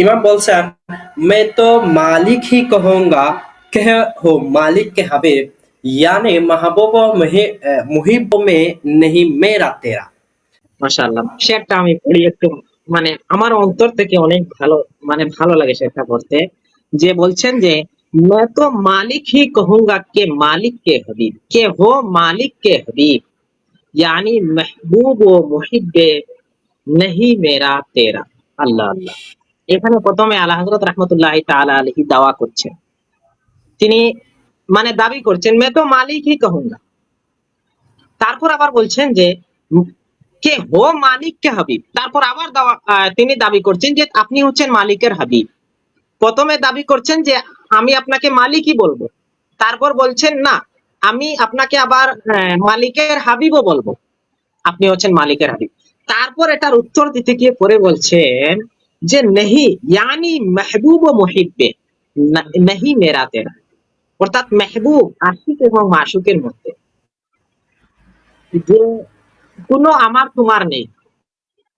ইমাম বলছেন मैं तो मालिक ही कहूंगा कह हो मालिक के हबीब यानी महबूब मुहि- अ, मुहिब में नहीं मेरा तेरा মাশাআল্লাহ শেরটা আমি পড়ি একটু মানে আমার অন্তর থেকে অনেক ভালো মানে ভালো লাগে শেরটা পড়তে যে বলছেন যে मैं तो मालिक ही कहूंगा के मालिक के हबीब के हो मालिक के हबीब यानी महबूब ও মুহিব্বে नहीं मेरा तेरा আল্লাহ আল্লাহ এখানে প্রথমে আল্লাহ হজরত রহমতুল্লাহ তালা আলহি দাওয়া করছেন। তিনি মানে দাবি করছেন, মে তো মালিক হি কহুঙ্গা। তারপর আবার বলছেন যে, কে হো মালিক কে হাবিব? তারপর আবার তিনি দাবি করছেন যে, আপনি হচ্ছেন মালিকের হাবিব। প্রথমে দাবি করছেন যে, আমি আপনাকে মালিকই বলব। তারপর বলছেন, না, আমি আপনাকে আবার মালিকের হাবিবও বলব। আপনি হচ্ছেন মালিকের হাবিব। তারপর এটার উত্তর দিতে গিয়ে পরে বলছেন যে নেহি, ইয়ানি মেহবুব ও মহিব্বে। নেহি মেরা তেরা অর্থাৎ মেহবুব, আশিক এবং মাসুকের মধ্যে। যে কোনো আমার তোমার নেই,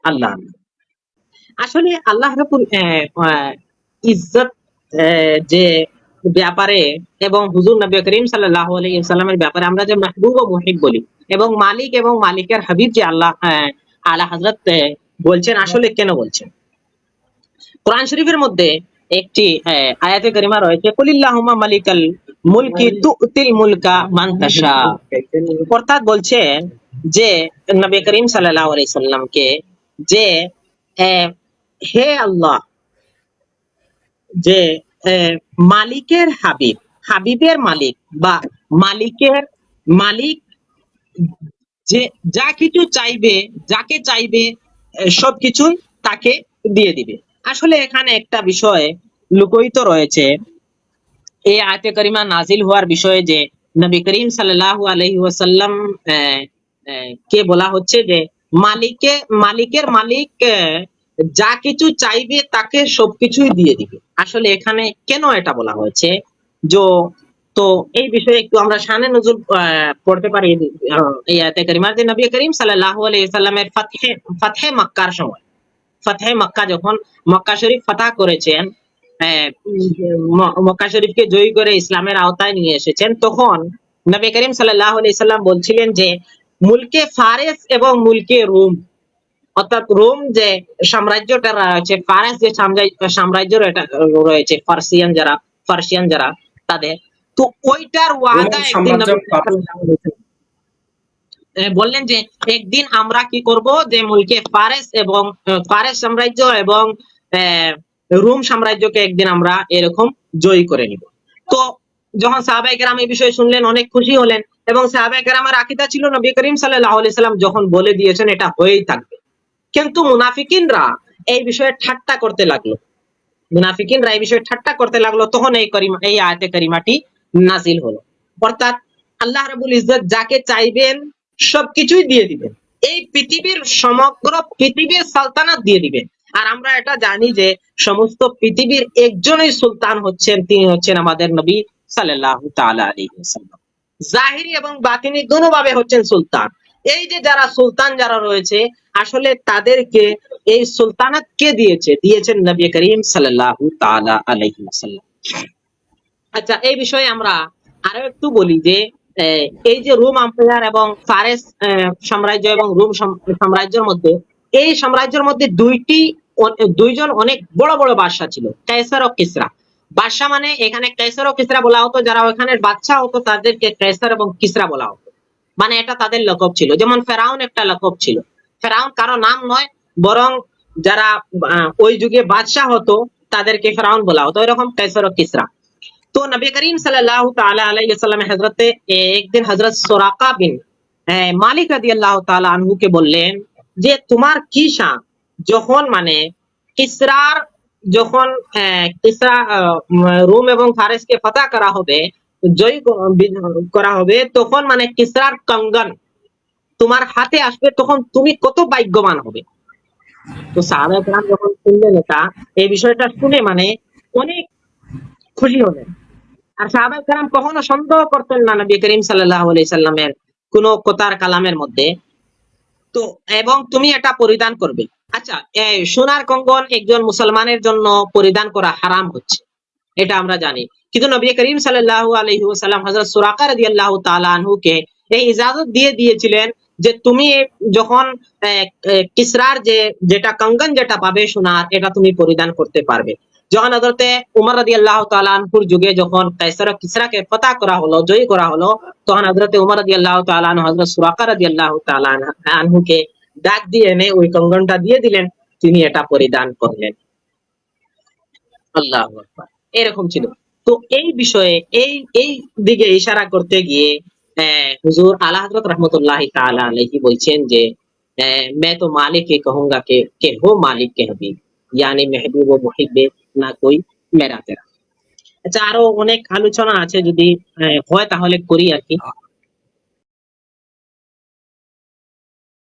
আল্লাহ। আসলে আল্লাহ রাবুল ইজ্জত যে ব্যাপারে এবং হুজুর নবী করিম সাল্লাহ আলাইসাল্লামের ব্যাপারে আমরা যে মাহবুব ও মুহিব বলি এবং মালিক এবং মালিকের হাবিব যে আল্লাহ আলা হজরত বলছেন, আসলে কেন বলছেন? কোরআন শরীফের মধ্যে একটি আয়াতে করিমা রয়েছে, কুলিল্লাহুম্মা মালিকাল মুলকি তুতিল মুলকা মানতাশা অর্থাৎ বলছেন যে, নবী করিম সাল্লাল্লাহু আলাইহি যে হে আল্লাহ, যে মালিকের হাবিব, হাবিবের মালিক বা মালিকের মালিক যে, যা কিছু চাইবে, যাকে চাইবে সবকিছু তাকে দিয়ে দিবে। আসলে এখানে একটা বিষয় লুকোয়িত রয়েছে। এই আয়াতে করিমা নাজিল হওয়ার বিষয়ে যে নবী করিম সাল্লাল্লাহু আলাইহি ওয়াসাল্লাম কে বলা হচ্ছে যে মালিকে, মালিকের মালিক যা কিছু চাইবে তাকে সবকিছুই দিয়ে দিবে। আসলে এখানে কেন এটা বলা হয়েছে? যে, তো এই বিষয়ে একটু আমরা শানে নজর পড়তে পারি এই আয়াতে করিমা যে নবী করিম সাল্লাল্লাহু আলাইহি সাল্লামের ফাতহে ফাতহে মক্কার সময়। ফাতহে মক্কা যখন মক্কা শরীফ ফাতা করেছেন মক্কা শরীফকে জয়ী করে ইসলামের আওতায় নিয়ে এসেছেন তখন নবী করিম সাল্লাল্লাহু আলাইহি সাল্লাম বলছিলেন যে মুলকে ফারেস এবং মুলকে রোম। অর্থাৎ রোম যে সাম্রাজ্যটা রয়েছে ফারেস যে সাম্রাজ্য রয়েছে ফার্সিয়ান যারা ফার্সিয়ান যারা তাদের। তো ওইটার ওয়াদা রোমান একদিন নবী সাম্রাজ্য করিম সাল্লাল্লাহু আলাইহি ওয়াসাল্লাম এ, বললেন যে, একদিন আমরা কি করব যে, মুলকে ফারেস এবং ফারেস সাম্রাজ্য এবং রোম সাম্রাজ্যকে একদিন আমরা এরকম জয়ী করে নিব। তো, যখন সাহাবাই কেরাম এই বিষয়ে শুনলেন, অনেক খুশি হলেন এবং সাহাবাই কেরামের আকিদা ছিল নবী করিম আলাইহি সাল্লাম যখন বলে দিয়েছেন, এটা হয়েই থাকবে। কিন্তু মুনাফিকিনরা এই বিষয়ে ঠাট্টা করতে লাগল। মুনাফিকিনরা এই বিষয়ে ঠাট্টা করতে লাগল, তখন এই করিমা, এই আয়াতে করিমাটি নাজিল হলো। অর্থাৎ আল্লাহ রাবুল ইজ্জত যাকে চাইবেন সবকিছুই দিয়ে দিবেন। এই পৃথিবীর সমগ্র পৃথিবীর সালতানাত দিয়ে দিবেন। আর আমরা এটা জানি যে সমস্ত পৃথিবীর একজনই সুলতান হচ্ছেন, তিনি হচ্ছেন আমাদের নবী ওয়াসাল্লাম। জাহিরি এবং বাতিনি দুভাবে হচ্ছেন সুলতান। এই যে যারা সুলতান যারা রয়েছে, আসলে তাদেরকে এই সুলতানাত কে দিয়েছে? দিয়েছেন নবী করিম সাল্লাল্লাহু তাআলা আলাইহি ওয়াসাল্লাম। আচ্ছা এই বিষয়ে আমরা আরও একটু বলি যে এই যে রোম আম্পায়ার এবং ফারেস সাম্রাজ্য এবং রোম সাম্রাজ্যের মধ্যে, এই সাম্রাজ্যের মধ্যে দুইটি দুইজন অনেক বড় বড় বাদশা ছিল কেসার ও কিসরা। বাদশা মানে এখানে কেসার ও কিসরা বলা হতো, যারা ওখানের বাদশা হতো, তাদেরকে কেসার এবং কিসরা বলা হতো। মানে এটা তাদের লকব ছিল, যেমন ফেরাউন একটা লকব ছিল। ফেরাউন কারও নাম নয়, বরং যারা ওই যুগে বাদশাহ হতো, তাদেরকে ফেরাউন বলা হতো এরকম কেসার ও কিসরা। তো নবী করিম সাল্লাহ তালা আলাইসাল্লাম হজরতে একদিন হজরত সোরাকা বিন মালিক রাজি আল্লাহ তালা আনহুকে বললেন যে তোমার কি শান? যখন মানে কিসরার যখন কিসরা রোম এবং ফারেসকে ফতা করা হবে, জয় করা হবে, তখন মানে কিসরার কঙ্গন তোমার হাতে আসবে, তখন তুমি কত ভাগ্যবান হবে। তো সাহাবাহাম যখন শুনলেন এটা, এই বিষয়টা শুনে মানে অনেক খুশি হলেন। আর সাহাবাই কালাম কখনো সন্দেহ করতেন না নবী করিম সাল্লাহ সাল্লামের কোন কোতার কালামের মধ্যে। তো, এবং তুমি এটা পরিধান করবে। আচ্ছা সোনার কঙ্গন একজন মুসলমানের জন্য পরিধান করা হারাম হচ্ছে, এটা আমরা জানি। কিন্তু নবী করিম সাল্লাহ আলহি সাল্লাম হজরত সুরাকার দি আল্লাহ তালানহুকে এই ইজাজত দিয়ে দিয়েছিলেন যে তুমি যখন কিসরার যে, যেটা কঙ্গন যেটা পাবে সোনার, এটা তুমি পরিধান করতে পারবে। যখন হযরতে উমর রাদিয়াল্লাহু তাআলা আনহুর যুগে যখন কায়সার ও কিসরাকে ফতা করা হলো জয়ী করা হলো তখন হযরতে উমর রাদিয়াল্লাহু তাআলা আনহু হযরত সুরাকা রাদিয়াল্লাহু তাআলা আনহা- আনহুকে ডাক দিয়ে এনে ওই কঙ্গনটা দিয়ে দিলেন তিনি এটা পরিধান করলেন আল্লাহ এরকম ছিল তো এই বিষয়ে এই এই দিকে ইশারা করতে গিয়ে আহ, হুজুর আলা হযরত রহমতুল্লাহ তাআলা আলাইহি বলছেন যে আহ, मैं तो मालिक ही कहूंगा कि कि हो मालिक के हबीब ইয়ানি মেহবুব ও মুহিব্বে না কই মেরা আচ্ছা আরও অনেক আলোচনা আছে যদি হয় তাহলে করি আর কি